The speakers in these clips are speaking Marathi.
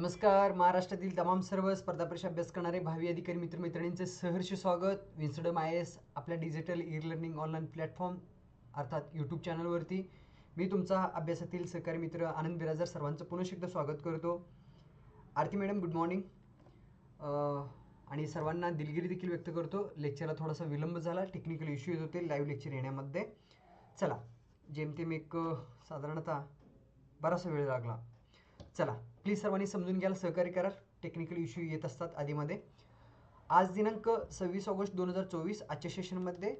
नमस्कार. महाराष्ट्रातील तमाम सर्व स्पर्धा परीक्षा अभ्यास करणारे भावी अधिकारी मित्रमैत्रिणींचे सहर्ष स्वागत. विन्सडम आय एस आपल्या digital e learning online platform अर्थात यूट्यूब चॅनलवरती मी तुमचा अभ्यासातील सहकारी मित्र आनंद बिराजर सर्वांचं पुन्हा एकदा स्वागत करतो. आरती मॅडम गुड मॉर्निंग आणि सर्वांना दिलगिरी देखील व्यक्त करतो. लेक्चरला थोडासा विलंब झाला. टेक्निकल इश्यू येत होते. लाईव्ह लेक्चर येण्यामध्ये. चला. जेमतेम एक साधारणतः बराचसा वेळ लागला. चला. प्लीज सर्वांनी समजून घ्यायला सहकार्य करा. टेक्निकल इश्यू येत असतात आधीमध्ये. आज दिनांक सव्वीस ऑगस्ट दोन हजार चोवीस आजच्या सेशनमध्ये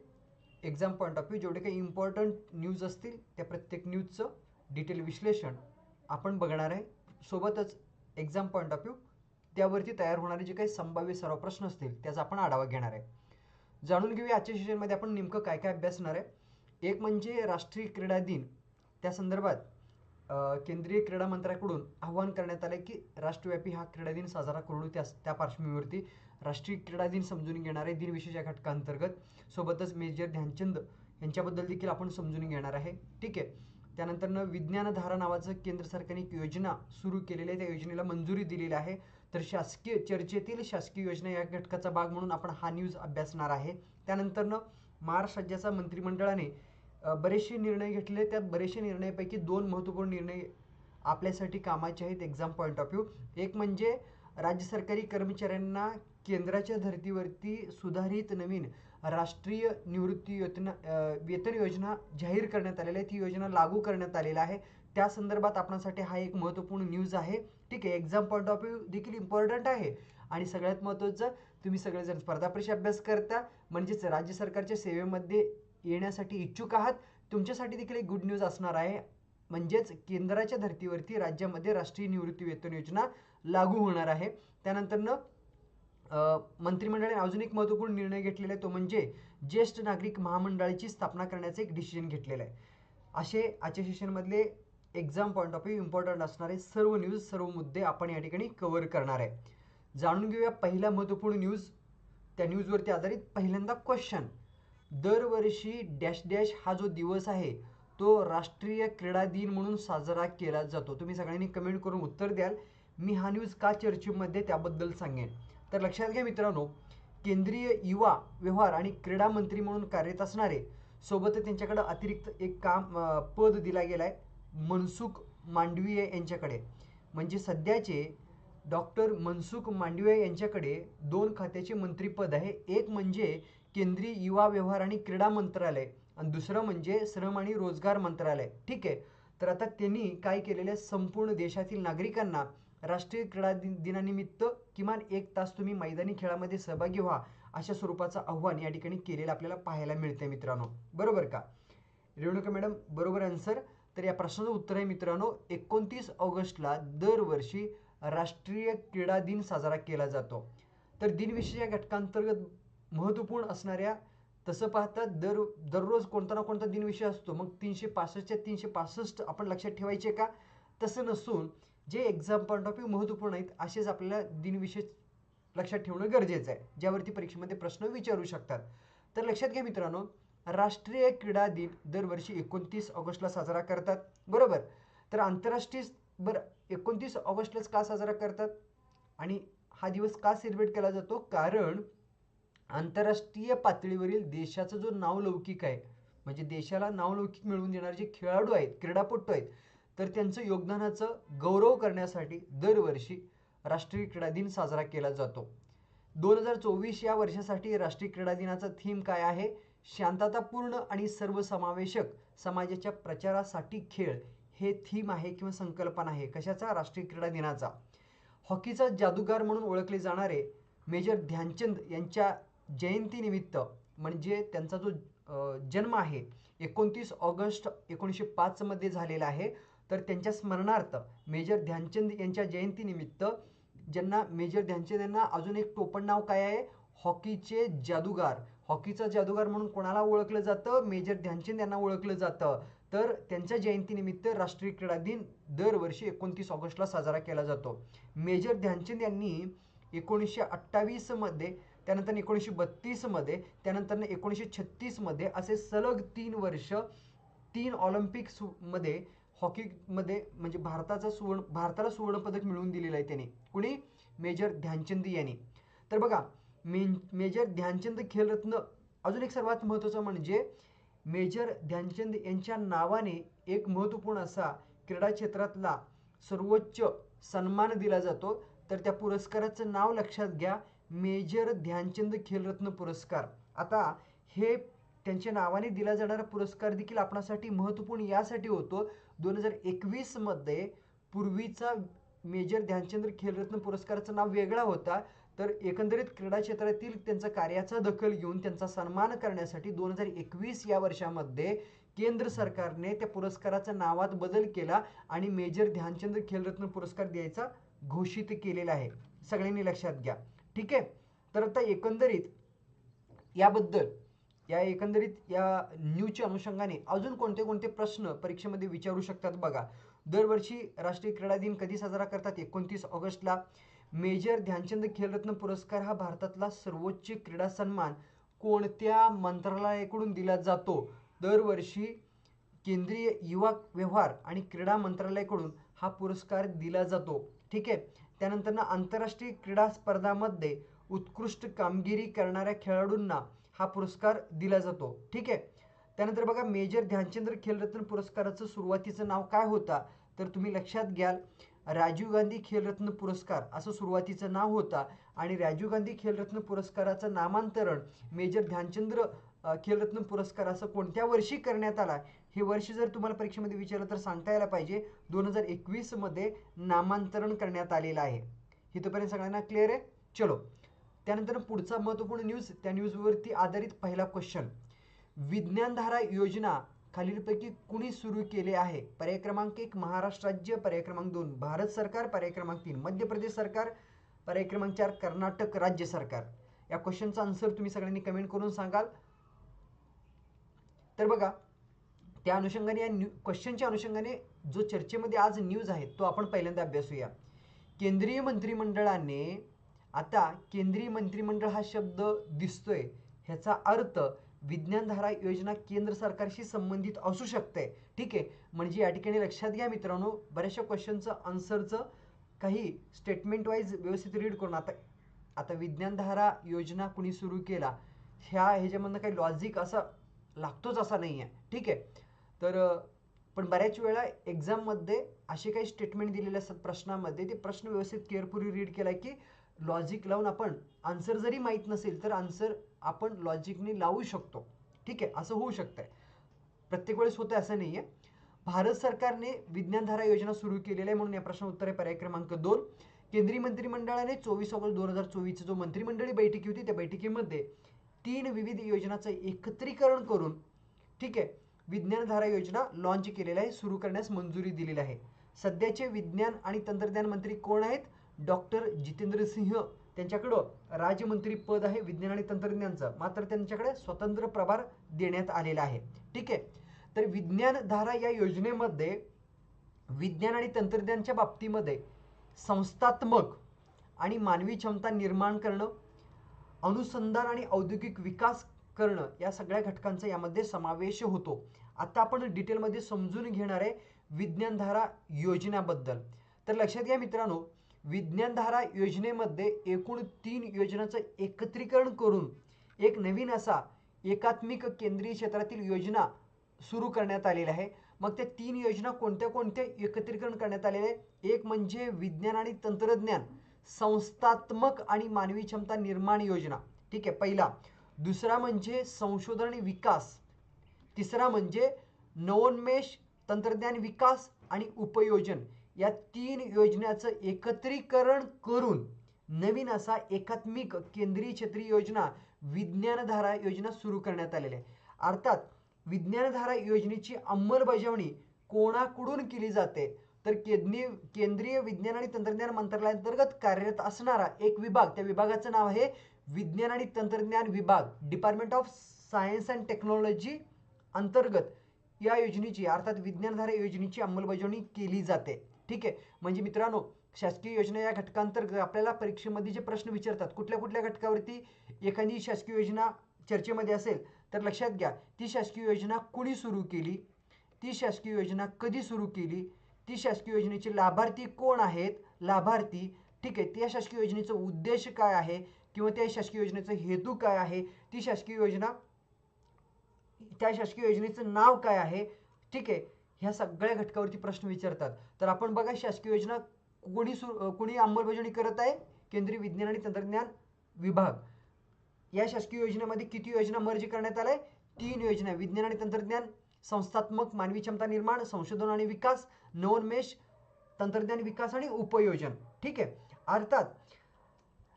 एक्झाम पॉईंट ऑफ व्ह्यू जेवढे काही इम्पॉर्टंट न्यूज असतील त्या प्रत्येक न्यूजचं डिटेल विश्लेषण आपण बघणार आहे. सोबतच एक्झाम पॉईंट ऑफ व्ह्यू त्यावरती तयार होणारे जे काही संभाव्य सर्व प्रश्न असतील त्याचा आपण आढावा घेणार आहे. जाणून घेऊया आजच्या सेशनमध्ये आपण नेमकं काय काय अभ्यासणार आहे. एक म्हणजे राष्ट्रीय क्रीडा दिन. त्या संदर्भात केंद्रीय क्रीडा मंत्र्याकडून आवाहन करण्यात आलं की राष्ट्रव्यापी हा क्रीडा दिन साजरा करू त्या त्या पार्श्वभूमीवरती राष्ट्रीय क्रीडा दिन समजून घेणारे दिनविशेष या घटकांतर्गत. सोबतच मेजर ध्यानचंद यांच्याबद्दल देखील आपण समजून घेणार आहे. ठीक आहे. त्यानंतरनं विज्ञानधारा नावाचं केंद्र सरकारने एक योजना सुरू केलेली आहे. त्या योजनेला मंजुरी दिलेली आहे. तर शासकीय चर्चेतील शासकीय योजना या घटकाचा भाग म्हणून आपण हा न्यूज अभ्यासणार आहे. त्यानंतरनं महाराष्ट्र राज्याचा मंत्रिमंडळाने बरेचसे निर्णय घेतले. त्यात बरेचसे निर्णयापैकी दोन महत्त्वपूर्ण निर्णय आपल्यासाठी कामाचे आहेत. एक्झाम पॉईंट ऑफ व्ह्यू एक म्हणजे राज्य सरकारी कर्मचाऱ्यांना केंद्राच्या धर्तीवरती सुधारित नवीन राष्ट्रीय निवृत्ती योजना वेतन योजना जाहीर करण्यात आलेली आहे. ती योजना लागू करण्यात आलेली आहे. त्या संदर्भात आपणासाठी हा एक महत्त्वपूर्ण न्यूज आहे. ठीक आहे. एक्झाम पॉईंट ऑफ व्ह्यू देखील इम्पॉर्टंट आहे. आणि सगळ्यात महत्त्वाचं तुम्ही सगळेजण स्पर्धा परीक्षा अभ्यास करता. म्हणजेच राज्य सरकारच्या सेवेमध्ये येण्यासाठी इच्छुक आहात तुमच्यासाठी देखील एक गुड न्यूज असणार आहे. म्हणजेच केंद्राच्या धर्तीवरती राज्यामध्ये राष्ट्रीय निवृत्ती वेतन योजना लागू होणार आहे. त्यानंतरनं मंत्रिमंडळाने अजून एक महत्त्वपूर्ण निर्णय घेतलेला आहे तो म्हणजे ज्येष्ठ नागरिक महामंडळाची स्थापना करण्याचं एक डिसिजन घेतलेलं आहे. असे आजच्या सेशनमधले exam point of view important असणारे सर्व न्यूज सर्व मुद्दे आपण या ठिकाणी कव्हर करणार आहे. जाणून घेऊया पहिला महत्त्वपूर्ण न्यूज त्या न्यूजवरती आधारित पहिल्यांदा क्वेश्चन दरवर्षी डॅश डॅश हा जो दिवस आहे तो राष्ट्रीय क्रीडा दिन म्हणून साजरा केला जातो. तुम्ही सगळ्यांनी कमेंट करून उत्तर द्याल. मी हा न्यूज का चर्चेमध्ये त्याबद्दल सांगेन. तर लक्षात घ्या मित्रांनो केंद्रीय युवा व्यवहार आणि क्रीडा मंत्री म्हणून कार्यरत असणारे सोबत त्यांच्याकडे अतिरिक्त एक काम पद दिला गेला आहे मनसुख मांडवीय यांच्याकडे. म्हणजे सध्याचे डॉक्टर मनसुख मांडवीय यांच्याकडे दोन खात्याचे मंत्रीपद आहे. एक म्हणजे केंद्रीय युवा व्यवहार आणि क्रीडा मंत्रालय. आणि दुसरं म्हणजे श्रम आणि रोजगार मंत्रालय. ठीक आहे? तर आता त्यांनी काय केलेलं आहे? संपूर्ण देशातील नागरिकांना राष्ट्रीय क्रीडा दिन दिनानिमित्त किमान एक तास तुम्ही मैदानी खेळामध्ये सहभागी व्हा अशा स्वरूपाचं आव्हान या ठिकाणी केलेलं आपल्याला पाहायला मिळते मित्रांनो. बरोबर का? रेणुका मॅडम बरोबर आन्सर तर या प्रश्नाचं उत्तर आहे मित्रांनो एकोणतीस ऑगस्टला दरवर्षी राष्ट्रीय क्रीडा दिन साजरा केला जातो. तर दिनविषयी या घटकांतर्गत महत्त्वपूर्ण असणाऱ्या तसं पाहता दर दररोज कोणता ना कोणता दिनविषय असतो. मग तीनशे पासष्टच्या तीनशे पासष्ट आपण लक्षात ठेवायचे का? तसं नसून जे एक्झाम पॉईंट ऑफ व्ह्यू महत्त्वपूर्ण आहेत असेच आपल्याला दिनविषय लक्षात ठेवणं गरजेचं आहे. ज्यावरती परीक्षेमध्ये प्रश्न विचारू शकतात. तर लक्षात घ्या मित्रांनो राष्ट्रीय क्रीडा दिन दरवर्षी एकोणतीस ऑगस्टला साजरा करतात. बरोबर? तर आंतरराष्ट्रीय बरं एकोणतीस ऑगस्टलाच का साजरा करतात? आणि हा दिवस का सेलिब्रेट केला जातो? कारण आंतरराष्ट्रीय पातळीवरील देशाचं जो नावलौकिक आहे म्हणजे देशाला नावलौकिक मिळवून देणारे जे खेळाडू आहेत क्रीडापटू आहेत तर त्यांचं योगदानाचं गौरव करण्यासाठी दरवर्षी राष्ट्रीय क्रीडा दिन साजरा केला जातो. दोन हजार चोवीस या वर्षासाठी राष्ट्रीय क्रीडा दिनाचा थीम काय आहे? शांततापूर्ण आणि सर्वसमावेशक समाजाच्या प्रचारासाठी खेळ हे थीम आहे किंवा संकल्पना आहे. कशाचा? राष्ट्रीय क्रीडा दिनाचा. हॉकीचा जादूगार म्हणून ओळखले जाणारे मेजर ध्यानचंद यांच्या जयंतीनिमित्त म्हणजे त्यांचा जो जन्म आहे एकोणतीस ऑगस्ट एकोणीसशे पाचमध्ये झालेला आहे. तर त्यांच्या स्मरणार्थ मेजर ध्यानचंद यांच्या जयंतीनिमित्त ज्यांना मेजर ध्यानचंद यांना अजून एक टोपण नाव काय आहे? हॉकीचे जादूगार. हॉकीचा जादूगार म्हणून कोणाला ओळखलं जातं? मेजर ध्यानचंद यांना ओळखलं जातं. तर त्यांच्या जयंतीनिमित्त राष्ट्रीय क्रीडा दिन दरवर्षी एकोणतीस ऑगस्टला साजरा केला जातो. मेजर ध्यानचंद यांनी एकोणीसशे अठ्ठावीसमध्ये त्यानंतर एकोणीसशे बत्तीसमध्ये त्यानंतर एकोणीसशे छत्तीसमध्ये असे सलग तीन वर्ष तीन ऑलिम्पिक्समध्ये हॉकीमध्ये म्हणजे भारताचा सुवर्ण भारताला सुवर्णपदक मिळवून दिलेलं आहे त्याने. कुणी? मेजर ध्यानचंद यांनी. तर बघा मे मेजर ध्यानचंद खेलरत्न अजून एक सर्वात महत्त्वाचं म्हणजे मेजर ध्यानचंद यांच्या नावाने एक महत्त्वपूर्ण असा क्रीडा क्षेत्रातला सर्वोच्च सन्मान दिला जातो. तर त्या पुरस्काराचं नाव लक्षात घ्या. मेजर ध्यानचंद खेलरत्न पुरस्कार. आता हे त्यांच्या नावाने दिला जाणारा पुरस्कार देखील आपणासाठी महत्त्वपूर्ण यासाठी होतो. दोन हजार एकवीसमध्ये पूर्वीचा मेजर ध्यानचंद खेलरत्न पुरस्काराचं नाव वेगळा होता. तर एकंदरीत क्रीडा क्षेत्रातील त्यांचा कार्याचा दखल घेऊन त्यांचा सन्मान करण्यासाठी दोन हजार एकवीस या वर्षामध्ये केंद्र सरकारने त्या पुरस्काराच्या नावात बदल केला आणि मेजर ध्यानचंद खेलरत्न पुरस्कार द्यायचा घोषित केलेला आहे. सगळ्यांनी लक्षात घ्या. ठीक आहे? तर आता एकंदरीत याबद्दल या एकंदरीत या न्यूजच्या अनुषंगाने अजून कोणते कोणते प्रश्न परीक्षेमध्ये विचारू शकतात बघा. दरवर्षी राष्ट्रीय क्रीडा दिन कधी साजरा करतात? एकोणतीस ऑगस्टला. मेजर ध्यानचंद खेलरत्न पुरस्कार हा भारतातला सर्वोच्च क्रीडा सन्मान कोणत्या मंत्रालयाकडून दिला जातो? दरवर्षी केंद्रीय युवा व्यवहार आणि क्रीडा मंत्रालयाकडून हा पुरस्कार दिला जातो. ठीक आहे? त्यानंतर ना आंतरराष्ट्रीय क्रीडा स्पर्धामध्ये उत्कृष्ट कामगिरी करणाऱ्या खेळाडूंना हा पुरस्कार दिला जातो. ठीक आहे? त्यानंतर बघा मेजर ध्यानचंद्र खेलरत्न पुरस्काराचं सुरुवातीचं नाव काय होता? तर तुम्ही लक्षात घ्याल राजीव गांधी खेलरत्न पुरस्कार असं सुरुवातीचं नाव होता आणि राजीव गांधी खेलरत्न पुरस्काराचं नामांतरण मेजर ध्यानचंद्र खेलरत्न पुरस्कार असं कोणत्या वर्षी करण्यात आला हे वर्ष जर तुम्हाला परीक्षेमध्ये विचारलं तर सांगता यायला पाहिजे दोन हजार एकवीसमध्ये नामांतरण करण्यात आलेलं आहे. इथंपर्यंत सगळ्यांना क्लिअर आहे? चलो. त्यानंतर पुढचा महत्त्वपूर्ण न्यूज त्या न्यूजवरती आधारित पहिला क्वेश्चन विज्ञानधारा योजना खालीलपैकी कुणी सुरू केले आहे? पर्याय क्रमांक एक महाराष्ट्र राज्य पर्याय क्रमांक दोन भारत सरकार पर्याय क्रमांक तीन मध्य प्रदेश सरकार पर्याय क्रमांक चार कर्नाटक राज्य सरकार. या क्वेश्चनचा आन्सर तुम्ही सगळ्यांनी कमेंट करून सांगाल. तर बघा त्या अनुषंगाने या न्यू क्वेश्चनच्या अनुषंगाने जो चर्चेमध्ये आज न्यूज आहे तो आपण पहिल्यांदा अभ्यासूया. केंद्रीय मंत्रिमंडळाने आता केंद्रीय मंत्रिमंडळ हा शब्द दिसतोय ह्याचा अर्थ विज्ञानधारा योजना केंद्र सरकारशी संबंधित असू शकते. ठीक आहे? म्हणजे या ठिकाणी लक्षात घ्या मित्रांनो बऱ्याचशा क्वेश्चनचं आन्सरचं काही स्टेटमेंट वाईज व्यवस्थित रीड करून आता आता विज्ञानधारा योजना कुणी सुरू केला ह्या ह्याच्यामधनं काही लॉजिक असा लागतोच असा नाही आहे ठीक आहे? तर पण बऱ्याच वेळा एक्झाममध्ये असे काही स्टेटमेंट दिलेले असतात प्रश्नामध्ये ते प्रश्न व्यवस्थित केअरफुली रीड केला की लॉजिक लावून आपण आन्सर जरी माहीत नसेल तर आन्सर आपण लॉजिकने लावू शकतो. ठीक आहे? असं होऊ शकतं आहे प्रत्येक वेळेस होतं असं नाही आहे भारत सरकारने विज्ञानधारा योजना सुरू केलेली आहे म्हणून या प्रश्न उत्तर आहे पर्याय क्रमांक दोन. केंद्रीय मंत्रिमंडळाने चोवीस ऑगस्ट दोन हजार चोवीसची जो मंत्रिमंडळी बैठकी होती त्या बैठकीमध्ये तीन विविध योजनाचं एकत्रीकरण करून ठीक आहे विज्ञानधारा योजना लॉन्च केलेल्या आहे सुरू करण्यास मंजुरी दिलेली आहे. सध्याचे विज्ञान आणि तंत्रज्ञान मंत्री कोण आहेत? डॉक्टर जितेंद्र सिंह त्यांच्याकडं राज्यमंत्री पद आहे विज्ञान आणि तंत्रज्ञानचं. मात्र त्यांच्याकडे स्वतंत्र प्रभार देण्यात आलेला आहे. ठीक आहे? तर विज्ञानधारा या योजनेमध्ये विज्ञान आणि तंत्रज्ञानच्या बाबतीमध्ये संस्थात्मक आणि मानवी क्षमता निर्माण करणं अनुसंधान आणि औद्योगिक विकास करणं या सगळ्या घटकांचा यामध्ये समावेश होतो. आता आपण डिटेलमध्ये समजून घेणार आहे विज्ञानधारा योजनेबद्दल. तर लक्षात घ्या मित्रांनो विज्ञानधारा योजनेमध्ये एकूण तीन योजनांचं एकत्रीकरण करून एक नवीन असा एकात्मिक केंद्रीय क्षेत्रातील योजना सुरू करण्यात आलेल्या आहे. मग त्या तीन योजना कोणत्या कोणत्या एकत्रीकरण करण्यात आलेले आहे एक म्हणजे विज्ञान आणि तंत्रज्ञान संस्थात्मक आणि मानवी क्षमता निर्माण योजना. ठीक आहे पहिला. दुसरा म्हणजे संशोधन आणि विकास. तिसरा म्हणजे नवोन्मेष तंत्रज्ञान विकास आणि उपयोजन. या तीन योजनाचं एकत्रीकरण करून नवीन असा एकात्मिक केंद्रीय क्षेत्रीय योजना विज्ञानधारा योजना सुरू करण्यात आलेली आहे. अर्थात विज्ञानधारा योजनेची अंमलबजावणी कोणाकडून केली जाते? तर केंद्रीय केंद्रीय विज्ञान आणि तंत्रज्ञान मंत्रालयाअंतर्गत कार्यरत असणारा एक विभाग त्या विभागाचं नाव आहे विज्ञान आणि तंत्रज्ञान विभाग department of science and technology अंतर्गत या योजनेची अर्थात विज्ञानधारा योजनेची अंमलबजावणी केली जाते. ठीक आहे? म्हणजे मित्रांनो शासकीय योजना या घटकांतर्गत आपल्याला परीक्षेमध्ये जे प्रश्न विचारतात कुठल्या कुठल्या घटकावरती एखादी शासकीय योजना चर्चेमध्ये असेल तर लक्षात घ्या ती शासकीय योजना कुणी सुरू केली? ती शासकीय योजना कधी सुरू केली? ती शासकीय योजनेचे लाभार्थी कोण आहेत? लाभार्थी ठीक आहे त्या शासकीय योजनेचा उद्देश काय आहे? किंवा त्या शासकीय योजनेचा हेतू काय आहे? ती शासकीय योजना त्या शासकीय योजनेचं नाव काय आहे? ठीक आहे. ह्या सगळ्या घटकावरती प्रश्न विचारतात. तर आपण बघा शासकीय योजना कोणी सुरू कोणी अंमलबजावणी करत आहे? केंद्रीय विज्ञान आणि तंत्रज्ञान विभाग. या शासकीय योजनेमध्ये किती योजना मर्ज करण्यात आल्या? तीन योजना. विज्ञान आणि तंत्रज्ञान संस्थात्मक मानवी क्षमता निर्माण संशोधन आणि विकास नवोन्मेष तंत्रज्ञान विकास आणि उपयोजन. ठीक आहे. अर्थात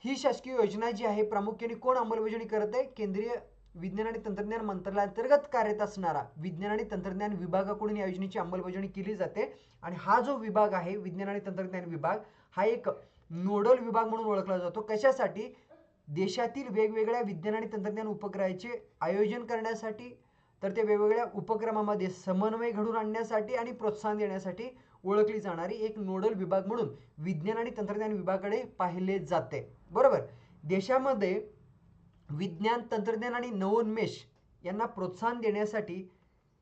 ही शासकीय योजना जी आहे प्रामुख्याने कोण अंमलबजावणी करत आहे? केंद्रीय विज्ञान आणि तंत्रज्ञान मंत्रालयाअंतर्गत कार्यरत असणारा विज्ञान आणि तंत्रज्ञान विभागाकडून या योजनेची अंमलबजावणी केली जाते. आणि हा जो विभाग आहे विज्ञान आणि तंत्रज्ञान विभाग हा एक नोडल विभाग म्हणून ओळखला जातो. कशासाठी? देशातील वेगवेगळ्या विज्ञान आणि तंत्रज्ञान उपक्रमाचे आयोजन करण्यासाठी तर ते वेगवेगळ्या उपक्रमामध्ये समन्वय घडून आणण्यासाठी आणि प्रोत्साहन देण्यासाठी ओळखली जाणारी एक नोडल विभाग म्हणून विज्ञान आणि तंत्रज्ञान विभागाकडे पाहिले जाते. बरोबर? देशामध्ये विज्ञान तंत्रज्ञान आणि नवोन्मेष यांना प्रोत्साहन देण्यासाठी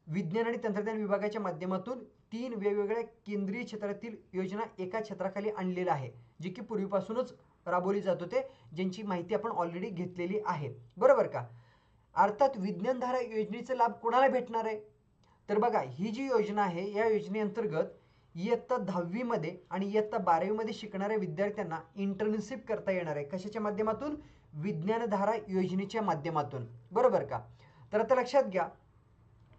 विज्ञान आणि तंत्रज्ञान विभागाच्या माध्यमातून तीन वेगवेगळ्या केंद्रीय क्षेत्रातील योजना एका क्षेत्राखाली आणलेल्या आहे जी की पूर्वीपासूनच राबवली जात होते ज्यांची माहिती आपण ऑलरेडी घेतलेली आहे. बरोबर का? अर्थात विज्ञानधारा योजनेचा लाभ कोणाला भेटणार आहे? तर बघा ही जी योजना आहे या योजनेअंतर्गत इयत्ता दहावीमध्ये आणि इयत्ता बारावीमध्ये शिकणाऱ्या विद्यार्थ्यांना इंटर्नशिप करता येणार आहे. कशाच्या माध्यमातून? विज्ञानधारा योजनेच्या माध्यमातून. बरोबर का? तर आता लक्षात घ्या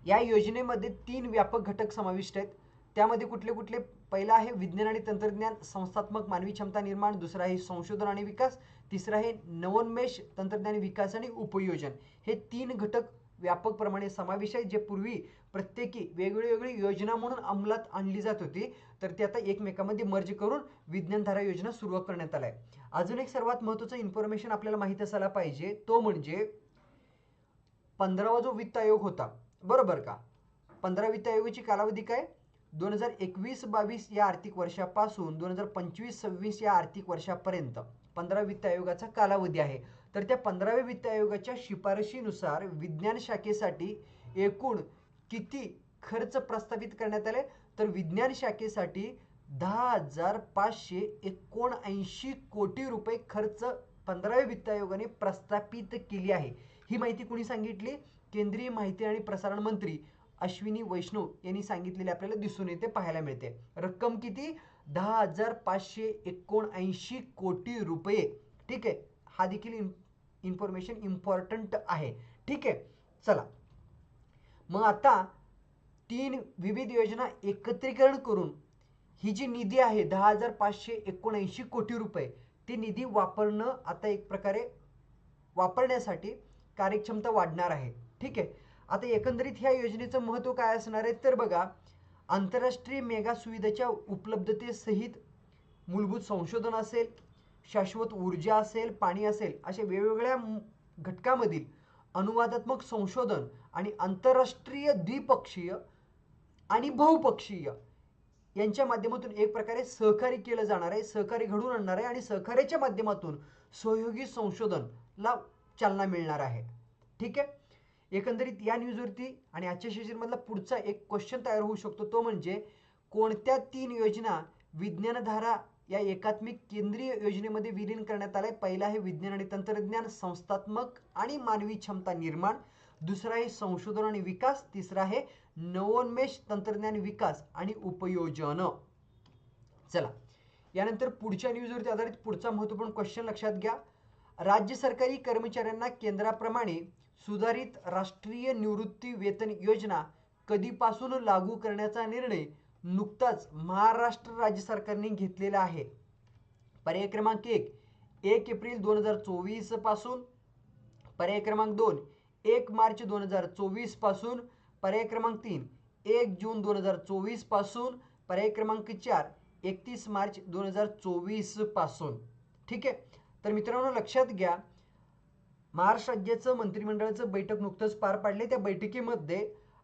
या योजनेमध्ये तीन व्यापक घटक समाविष्ट आहेत. त्यामध्ये कुठले कुठले? पहिला आहे विज्ञान आणि तंत्रज्ञान संस्थात्मक मानवी क्षमता निर्माण दुसरा आहे संशोधन आणि विकास तिसरा आहे नवोन्मेष तंत्रज्ञान विकास आणि उपयोजन. हे तीन घटक व्यापक प्रमाणे समावेश आहे जे पूर्वी प्रत्येकी वेगळी वेगळी योजना म्हणून अंमलात आणली जात होती. तर ते आता एकमेकामध्ये मर्ज करून विज्ञानधारा योजना सुरू करण्यात आलाय अजून एक सर्वात महत्त्वाचं इन्फॉर्मेशन आपल्याला माहीत असायला पाहिजे तो म्हणजे पंधरावा जो वित्त आयोग होता. बरोबर का? पंधरा वित्त आयोगाची कालावधी काय? दोन हजार एकवीस बावीस या आर्थिक वर्षापासून दोन हजार पंचवीस सव्वीस या आर्थिक वर्षापर्यंत पंधरा वित्त आयोगाचा कालावधी आहे. तर त्या पंधराव्या वित्त आयोगाच्या शिफारशीनुसार विज्ञान शाखेसाठी एकूण किती खर्च प्रस्तावित करण्यात आले? तर विज्ञान शाखेसाठी दहा हजार पाचशे एकोणऐंशी कोटी रुपये खर्च पंधराव्या वित्त आयोगाने प्रस्थापित केली आहे. ही माहिती कुणी सांगितली? केंद्रीय माहिती आणि प्रसारण मंत्री अश्विनी वैष्णव यांनी सांगितलेले आपल्याला दिसून येते पाहायला मिळते. रक्कम किती? दहा हजार पाचशे एकोणऐंशी कोटी रुपये. ठीक आहे? हा देखील इन इन्फॉर्मेशन इम्पॉर्टंट आहे. ठीक आहे? चला. मग आता तीन विविध योजना एकत्रीकरण करून ही जी निधी आहे दहा हजार पाचशे एकोणऐंशी कोटी रुपये ती निधी वापरणं आता एक प्रकारे वापरण्यासाठी कार्यक्षमता वाढणार आहे. ठीक आहे? आता एकंदरीत ह्या योजनेचं महत्त्व काय असणार आहे? तर बघा आंतरराष्ट्रीय मेगा सुविधेच्या उपलब्धतेसहित मूलभूत संशोधन असेल शाश्वत ऊर्जा असेल पाणी असेल अशा वेगवेगळ्या घटकामधील अनुवादात्मक संशोधन आणि आंतरराष्ट्रीय द्विपक्षीय आणि बहुपक्षीय यांच्या माध्यमातून एक प्रकारे सहकार्य केलं जाणार आहे सहकार्य घडून आणणार आहे आणि सहकार्याच्या माध्यमातून सहयोगी संशोधनला चालना मिळणार आहे. ठीक आहे? एकंदरीत या न्यूजवरती आणि आजच्या सेशनमधला पुढचा एक क्वेश्चन तयार होऊ शकतो. तो म्हणजे कोणत्या तीन योजना विज्ञानधारा या एकात्मिक केंद्रीय योजनेमध्ये विलीन करण्यात आलाय? पहिला आहे विज्ञान आणि तंत्रज्ञान संस्थात्मक आणि मानवी क्षमता निर्माण. दुसरा आहे संशोधन आणि विकास. तिसरा आहे नवोन्मेष तंत्रज्ञान विकास आणि उपयोजन. चला यानंतर पुढच्या न्यूजवरती आधारित पुढचा महत्त्वपूर्ण क्वेश्चन लक्षात घ्या. राज्य सरकारी कर्मचाऱ्यांना केंद्राप्रमाणे सुधारित राष्ट्रीय निवृत्ती वेतन योजना कधीपासून लागू करण्याचा निर्णय नुकताच महाराष्ट्र राज्य सरकारने घेतलेला आहे. पर्याय क्रमांक एक एक एप्रिल दोन हजार चोवीसपासून पर्याय क्रमांक दोन एक मार्च दोन हजार चोवीसपासून पर्याय क्रमांक तीन एक जून दोन हजार चोवीसपासून पर्याय क्रमांक चार एकतीस मार्च दोन हजार चोवीसपासून. ठीक आहे? तर मित्रांनो लक्षात घ्या महाराष्ट्र राज्याचं मंत्रिमंडळाचं बैठक नुकतंच पार पाडले. त्या बैठकीमध्ये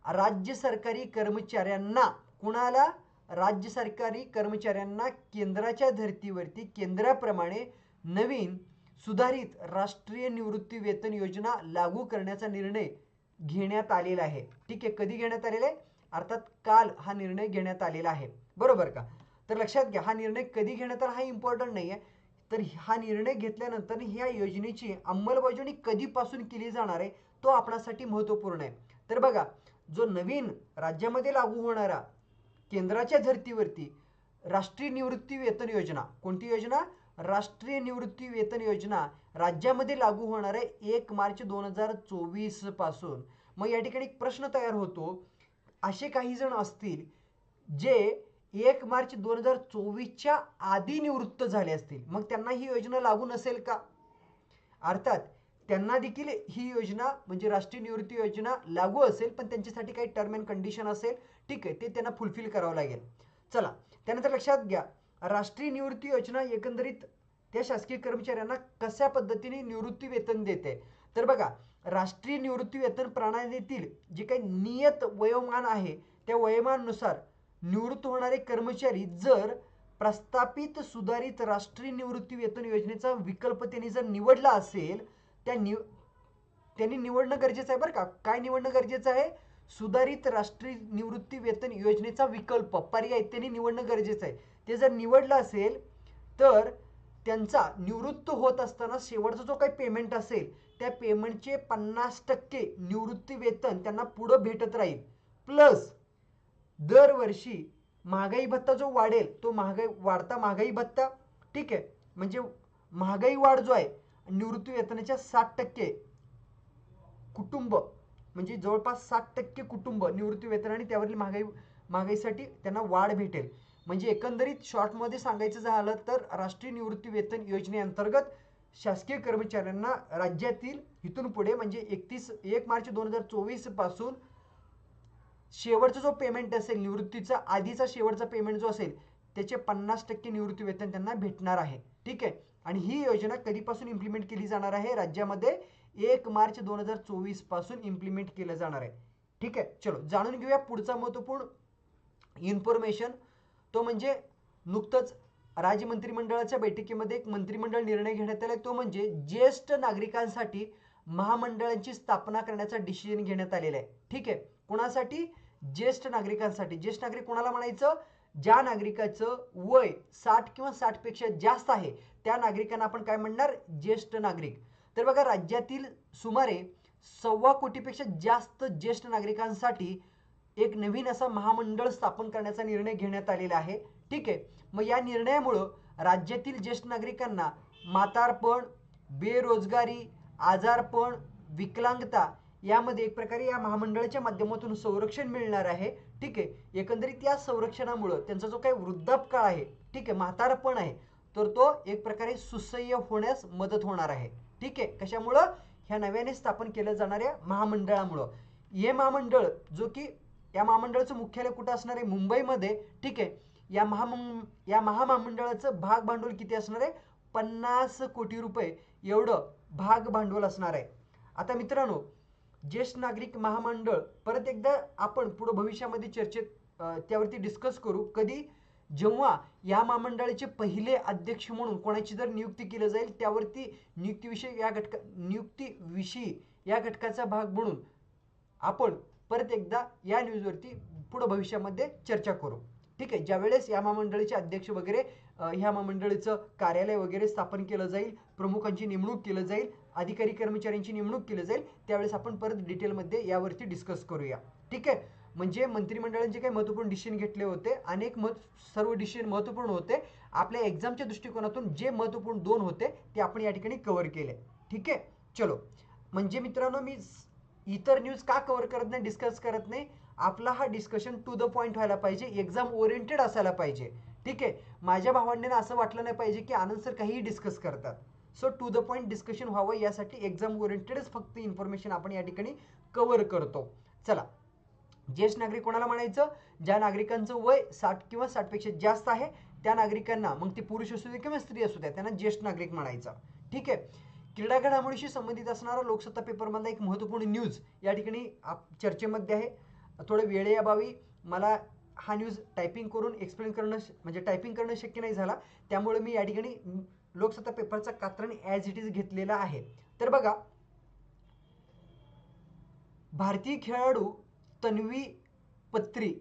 राज्य सरकारी कर्मचाऱ्यांना कुणाला? राज्य सरकारी कर्मचाऱ्यांना केंद्राच्या धर्तीवरती केंद्राप्रमाणे नवीन सुधारित राष्ट्रीय निवृत्ती वेतन योजना लागू करण्याचा निर्णय घेण्यात आलेला आहे. ठीक आहे कधी घेण्यात आलेला आहे? अर्थात काल हा निर्णय घेण्यात आलेला आहे. बरोबर का? तर लक्षात घ्या हा निर्णय कधी घेण्यात आला? हा इम्पॉर्टंट नाही आहे तर हा निर्णय घेतल्यानंतर ह्या योजनेची अंमलबजावणी कधीपासून केली जाणार आहे तो आपणासाठी महत्त्वपूर्ण आहे. तर बघा जो नवीन राज्यामध्ये लागू होणारा केंद्राच्या धर्तीवरती राष्ट्रीय निवृत्ती वेतन योजना कोणती योजना? राष्ट्रीय निवृत्ती वेतन योजना राज्यामध्ये लागू होणार आहे एक मार्च दोन हजार चोवीसपासून. मग या ठिकाणी एक प्रश्न तयार होतो. असे काही जण असतील जे एक मार्च दोन हजार चोवीसच्या आधी निवृत्त झाले असतील. मग त्यांना ही योजना लागू नसेल का? अर्थात त्यांना देखील ही योजना म्हणजे राष्ट्रीय निवृत्ती योजना लागू असेल पण त्यांच्यासाठी काही टर्म अँड कंडिशन असेल ठीक आहे ते त्यांना फुलफिल करावं लागेल. चला त्यानंतर लक्षात घ्या राष्ट्रीय निवृत्ती योजना एकंदरीत त्या शासकीय कर्मचाऱ्यांना कशा पद्धतीने निवृत्ती वेतन देते? तर बघा राष्ट्रीय निवृत्ती वेतन प्रणालीतील जे काही नियत वयोमान आहे त्या वयोमानानुसार निवृत्त होणारे कर्मचारी जर प्रस्थापित सुधारित राष्ट्रीय निवृत्ती वेतन योजनेचा विकल्प त्यांनी जर निवडला असेल त्या निव त्यांनी निवडणं गरजेचं आहे बरं का? काय निवडणं गरजेचं आहे? सुधारित राष्ट्रीय निवृत्ती वेतन योजनेचा विकल्प पर्याय त्यांनी निवडणं गरजेचं आहे. ते जर निवडलं असेल तर त्यांचा निवृत्त होत असताना शेवटचा जो काही पेमेंट असेल त्या पेमेंटचे पन्नास टक्के निवृत्ती वेतन त्यांना पुढं भेटत राहील. प्लस दरवर्षी महागाई भत्ता जो वाढेल तो महागाई वाढता महागाई भत्ता ठीक आहे म्हणजे महागाई वाढ जो आहे निवृत्ती वेतनाच्या साठ टक्के कुटुंब म्हणजे जवळपास साठ टक्के कुटुंब निवृत्ती वेतन आणि त्यावरील महागाई महागाईसाठी त्यांना वाढ भेटेल. म्हणजे एकंदरीत शॉर्टमध्ये सांगायचं झालं तर राष्ट्रीय निवृत्ती वेतन योजनेअंतर्गत शासकीय कर्मचाऱ्यांना राज्यातील इथून पुढे म्हणजे एकतीस एक मार्च दोन हजार चोवीसपासून शेवटचा जो पेमेंट असेल निवृत्तीचा आधीचा शेवटचा पेमेंट जो असेल त्याचे पन्नास टक्के निवृत्ती वेतन त्यांना भेटणार आहे. ठीक आहे? आणि ही योजना कधीपासून इम्प्लिमेंट केली जाणार आहे? राज्यामध्ये एक मार्च दोन हजार चोवीसपासून इम्प्लिमेंट केलं जाणार आहे. ठीक आहे? चलो जाणून घेऊया पुढचा महत्त्वपूर्ण इन्फॉर्मेशन तो म्हणजे नुकतंच राज्य मंत्रिमंडळाच्या बैठकीमध्ये एक मंत्रिमंडळ निर्णय घेण्यात आला. तो म्हणजे ज्येष्ठ नागरिकांसाठी महामंडळांची स्थापना करण्याचा डिसिजन घेण्यात आलेला आहे. ठीक आहे? कोणासाठी? ज्येष्ठ नागरिकांसाठी. ज्येष्ठ नागरिक कोणाला म्हणायचं? ज्या नागरिकाचं वय साठ किंवा साठपेक्षा जास्त आहे त्या नागरिकांना आपण काय म्हणणार? ज्येष्ठ नागरिक. तर बघा राज्यातील सुमारे सव्वा कोटीपेक्षा जास्त ज्येष्ठ नागरिकांसाठी एक नवीन असा महामंडळ स्थापन करण्याचा निर्णय घेण्यात आलेला आहे. ठीक आहे? मग या निर्णयामुळं राज्यातील ज्येष्ठ नागरिकांना म्हातारपण बेरोजगारी आजारपण विकलांगता यामध्ये एक प्रकारे या महामंडळाच्या माध्यमातून संरक्षण मिळणार आहे. ठीक आहे? एकंदरीत या संरक्षणामुळं त्यांचा जो काही वृद्धापकाळ आहे ठीक आहे म्हातारपण आहे तर तो एक प्रकारे सुसह्य होण्यास मदत होणार आहे. ठीक आहे? कशामुळं? ह्या नव्याने स्थापन केलं जाणाऱ्या महामंडळामुळं. हे महामंडळ जो की या महामंडळाचं मुख्यालय कुठं असणार आहे? मुंबईमध्ये. ठीक आहे? या महामं या महामहामंडळाचं भाग भांडवल किती असणार आहे? पन्नास कोटी रुपये एवढं भाग भांडवल असणार आहे. आता मित्रांनो ज्येष्ठ नागरिक महामंडळ परत एकदा आपण पुढे भविष्यामध्ये चर्चेत त्यावरती डिस्कस करू. कधी? जेव्हा या महामंडळाचे पहिले अध्यक्ष म्हणून कोणाची जर नियुक्ती केली जाईल त्यावरती नियुक्तीविषयी या घटका नियुक्तीविषयी या घटकाचा भाग म्हणून आपण परत एकदा या न्यूजवरती पुढे भविष्यामध्ये चर्चा करू. ठीक आहे? ज्यावेळेस या महामंडळाचे अध्यक्ष वगैरे ह्या महामंडळाचं कार्यालय वगैरे स्थापन केलं जाईल प्रमुखांची नेमणूक केलं जाईल अधिकारी कर्मचाऱ्यांची नेमणूक केली जाईल त्यावेळेस आपण परत डिटेलमध्ये यावरती डिस्कस करूया. ठीक आहे? म्हणजे मंत्रिमंडळाने काही महत्त्वपूर्ण डिसिजन घेतले होते. अनेक मत सर्व डिसिजन महत्त्वपूर्ण होते. आपल्या एक्झामच्या दृष्टिकोनातून जे महत्त्वपूर्ण दोन होते ते आपण या ठिकाणी कव्हर केले. ठीक आहे? चलो. म्हणजे मित्रांनो मी इतर न्यूज का कव्हर करत नाही डिस्कस करत नाही? आपला हा डिस्कशन टू द पॉईंट व्हायला पाहिजे एक्झाम ओरिएंटेड असायला पाहिजे. ठीक आहे? माझ्या भावंडांना असं वाटलं नाही पाहिजे की आनंद सर काहीही डिस्कस करतात. So to the point discussion व्हावं यासाठी एक्झाम ओरिएंटेडच फक्त इन्फॉर्मेशन आपण या ठिकाणी कव्हर करतो. चला. ज्येष्ठ नागरिक कोणाला म्हणायचं? ज्या नागरिकांचं वय साठ किंवा साठपेक्षा जास्त आहे त्या नागरिकांना मग ते पुरुष असू दे किंवा स्त्री असू द्या त्यांना ज्येष्ठ नागरिक म्हणायचं. ठीक आहे? क्रीडा घडामोडीशी संबंधित असणारा लोकसत्ता पेपरमधला एक महत्त्वपूर्ण न्यूज या ठिकाणी आप चर्चेमध्ये आहे. थोडं वेळेअभावी मला हा न्यूज टायपिंग करून एक्सप्लेन करणं म्हणजे टायपिंग करणं शक्य नाही झाला. त्यामुळे मी या ठिकाणी लोकसत्ता पेपरचा कात्रण ॲज इट इज घेतलेला आहे. तर बघा भारतीय खेळाडू तन्वी पत्री.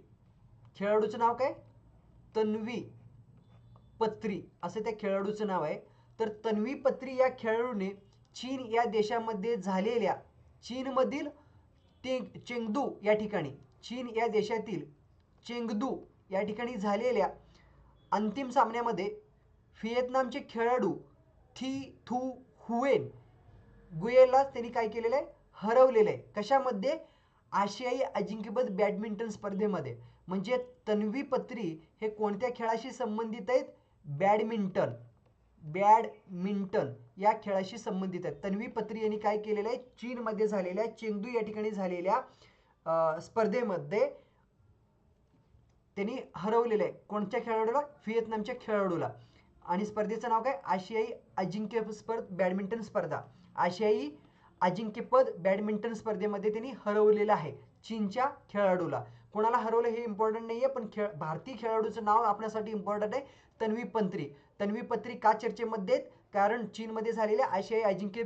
खेळाडूचं नाव काय? तन्वी पत्री. असं त्या खेळाडूचं नाव आहे. तर तन्वी पत्री या खेळाडूने चीन या देशामध्ये झालेल्या चीनमधील ते चेंगदू या ठिकाणी चीन या देशातील चेंगदू या ठिकाणी झालेल्या अंतिम सामन्यामध्ये व्हिएतनामचे खेळाडू थी थू हुएन गुएला त्यांनी काय केलेलं आहे हरवलेलं आहे कशामध्ये? आशियाई अजिंक्यपद बॅडमिंटन स्पर्धेमध्ये. म्हणजे तन्वी पत्री हे कोणत्या खेळाशी संबंधित आहेत? बॅडमिंटन. बॅडमिंटन या खेळाशी संबंधित आहेत. तन्वी पत्री यांनी काय केलेलं आहे चीनमध्ये झालेल्या चेंगदू या ठिकाणी झालेल्या स्पर्धेमध्ये त्यांनी हरवलेलं आहे कोणत्या खेळाडूला? व्हिएतनामच्या खेळाडूला. आणि स्पर्धेचं नाव काय? आशियाई अजिंक्य स्पर्ध बॅडमिंटन स्पर्धा. आशियाई अजिंक्यपद बॅडमिंटन स्पर्धेमध्ये त्यांनी हरवलेलं आहे चीनच्या खेळाडूला. कोणाला हरवलं हे इम्पॉर्टंट नाही आहे पण खेळ भारतीय खेळाडूचं नाव आपल्यासाठी इम्पॉर्टंट आहे तन्वी पंत्री. तन्वी पत्री का चर्चेमध्ये आहेत? कारण चीनमध्ये झालेल्या आशियाई अजिंक्य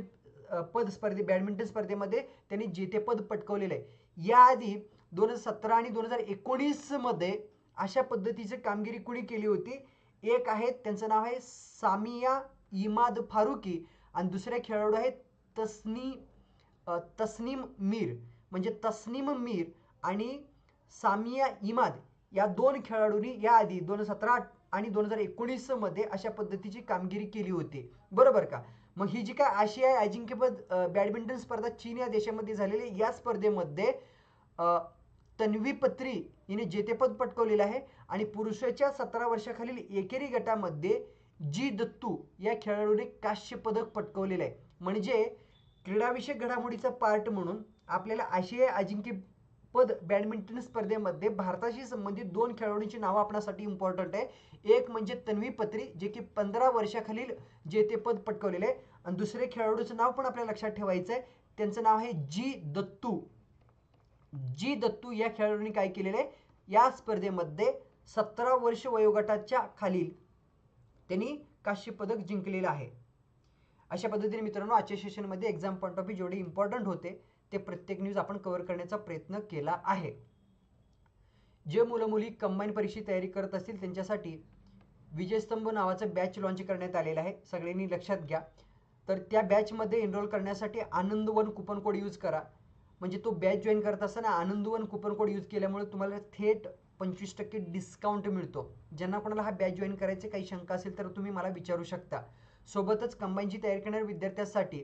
पद स्पर्धे बॅडमिंटन स्पर्धेमध्ये त्यांनी जेतेपद पटकवलेलं आहे. याआधी दोन हजार सतरा आणि दोन हजार एकोणीसमध्ये अशा पद्धतीची कामगिरी कुणी केली होती? एक आहेत त्यांचं नाव आहे सामिया इमाद फारुकी आणि दुसरे खेळाडू आहेत तस्नी तस्नीम मीर. म्हणजे तस्नीम मीर आणि सामिया इमाद या दोन खेळाडूंनी याआधी दोन हजार सतरा आणि दोन हजार एकोणीसमध्ये अशा पद्धतीची कामगिरी केली होती. बरोबर का? मग ही जी काय आशियाई अजिंक्यपद बॅडमिंटन स्पर्धा चीन या देशामध्ये झालेली या स्पर्धेमध्ये तन्वी पत्री हिने जेतेपद पटकवलेलं आहे. आणि पुरुषाच्या सतरा वर्षाखालील एकेरी गटामध्ये जी दत्तू या खेळाडूने काश्य पदक पटकवलेलं आहे. म्हणजे क्रीडाविषयक घडामोडीचा पार्ट म्हणून आपल्याला आशियाई अजिंक्यपद बॅडमिंटन स्पर्धेमध्ये भारताशी संबंधित दोन खेळाडूंची नावं आपणासाठी इम्पॉर्टंट आहे. एक म्हणजे तन्वी पत्री जे की पंधरा वर्षाखालील जेतेपद पटकवलेलं आहे. आणि दुसरे खेळाडूचं नाव पण आपल्या लक्षात ठेवायचं आहे त्यांचं नाव आहे जी दत्तू. जी दत्तू या खेळाडूंनी काय केलेलं आहे? या स्पर्धेमध्ये सतरा वर्ष वयोगटाच्या खालील त्यांनी काश्यपदक जिंकलेलं आहे. अशा पद्धतीने मित्रांनो आजच्या सेशनमध्ये एक्झाम पॉईंट ऑफ व्ह्यू जेवढे इम्पॉर्टंट होते ते प्रत्येक न्यूज आपण कव्हर करण्याचा प्रयत्न केला आहे. जे मुलं मुली कंबाईन परीक्षेची तयारी करत असतील त्यांच्यासाठी विजयस्तंभ नावाचं बॅच लॉन्च करण्यात आलेलं आहे. सगळ्यांनी लक्षात घ्या. तर त्या बॅचमध्ये एनरोल करण्यासाठी आनंदवन कुपन कोड यूज करा. म्हणजे तो बॅच जॉईन करत असताना आनंदवन कुपन कोड यूज केल्यामुळे तुम्हाला थेट पंचवीस टक्के डिस्काउंट मिळतो. ज्यांना कोणाला हा बॅच जॉईन करायचे काही शंका असेल तर तुम्ही मला विचारू शकता. सोबतच कंबाईनची तयारी करणाऱ्या विद्यार्थ्यांसाठी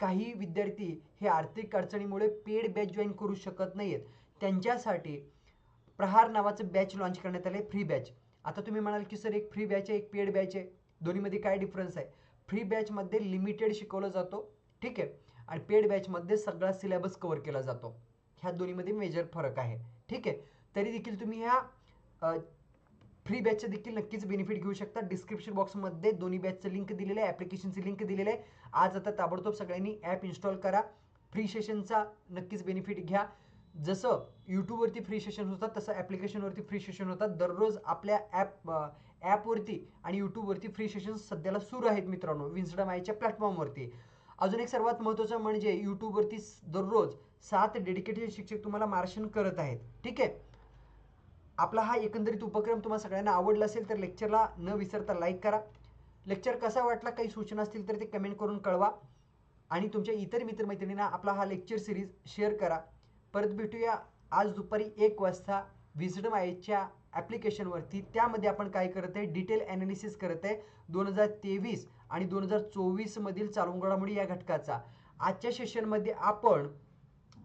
काही विद्यार्थी हे आर्थिक अडचणीमुळे पेड बॅच जॉईन करू शकत नाही आहेत त्यांच्यासाठी प्रहार नावाचं बॅच लॉन्च करण्यात आलं आहे फ्री बॅच आता तुम्ही म्हणाल की सर एक फ्री बॅच आहे एक पेड बॅच आहे. दोन्हीमध्ये काय डिफरन्स आहे? फ्री बॅचमध्ये लिमिटेड शिकवलं जातो. ठीक आहे? आणि पेड बॅचमध्ये सगळा सिलेबस कव्हर केला जातो. ह्या दोन्हीमध्ये मेजर फरक आहे. ठीक आहे? तरी देखील तुम्ही ह्या फ्री बॅचचं देखील नक्कीच बेनिफिट घेऊ शकता. डिस्क्रिप्शन बॉक्समध्ये दोन्ही बॅचचं लिंक दिलेलं आहे ॲप्लिकेशनची लिंक दिलेलं आहे. आज आता ताबडतोब सगळ्यांनी ॲप इन्स्टॉल करा. फ्री सेशनचा नक्कीच बेनिफिट घ्या. जसं यूट्यूबवरती फ्री सेशन होतात तसं ॲप्लिकेशनवरती फ्री सेशन होतात. दररोज आपल्या ॲप ॲपवरती आणि यूट्यूबवरती फ्री सेशन सध्याला सुरू आहेत मित्रांनो. विन्स्डम आयच्या प्लॅटफॉर्मवरती अजून एक सर्वात महत्त्वाचं म्हणजे यूट्यूबवरती दररोज सात डेडिकेटेड शिक्षक तुम्हाला मार्शन करत आहेत. ठीक आहे? आपला हा एकंदरीत उपक्रम तुम्हाला सगळ्यांना आवडला असेल तर लेक्चरला न विसरता लाईक करा. लेक्चर कसा वाटला काही सूचना असतील तर ते कमेंट करून कळवा. आणि तुमच्या इतर मित्रमैत्रिणींना आपला हा लेक्चर सिरीज शेअर करा. परत भेटूया आज दुपारी एक वाजता. विजडम आयच्या ॲप्लिकेशनवरती त्यामध्ये आपण काय करत आहे? डिटेल ॲनालिसिस करत आहे. दोन हजार तेवीस आणि दोन हजार चोवीसमधील चालू घडामोडी या घटकाचा. आजच्या सेशनमध्ये आपण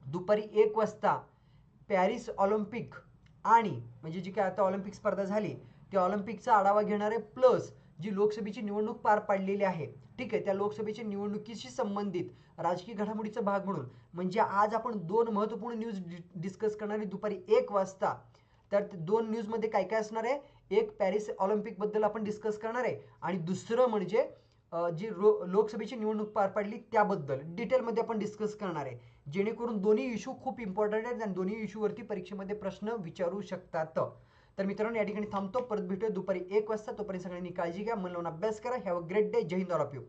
दुपारी एक वाजता पॅरिस ऑलिम्पिक आणि म्हणजे जी काय आता ऑलिम्पिक स्पर्धा झाली त्या ऑलिम्पिकचा आढावा घेणार आहे. प्लस जी लोकसभेची निवडणूक पार पाडलेली आहे ठीक आहे त्या लोकसभेच्या निवडणुकीशी संबंधित राजकीय घडामोडीचा भाग म्हणून. म्हणजे आज आपण दोन महत्त्वपूर्ण न्यूज डिस्कस करणारी दुपारी एक वाजता तर ते दोन न्यूजमध्ये काय काय असणार आहे? एक पॅरिस ऑलिम्पिकबद्दल आपण डिस्कस करणार आहे. आणि दुसरं म्हणजे जी रो लोकसभेची निवडणूक पार पाडली त्याबद्दल डिटेलमध्ये आपण डिस्कस करणार आहे. जेणेकरून दोन्ही इश्यू खूप इम्पॉर्टंट आहेत आणि दोन्ही इश्यूवरती परीक्षेमध्ये प्रश्न विचारू शकतात. तर मित्रांनो या ठिकाणी थांबतो. परत भेटूया दुपारी एक वाजता. तोपर्यंत सगळ्यांनी काळजी घ्या. मन लावून अभ्यास करा. Have a great day Jai Hind all of you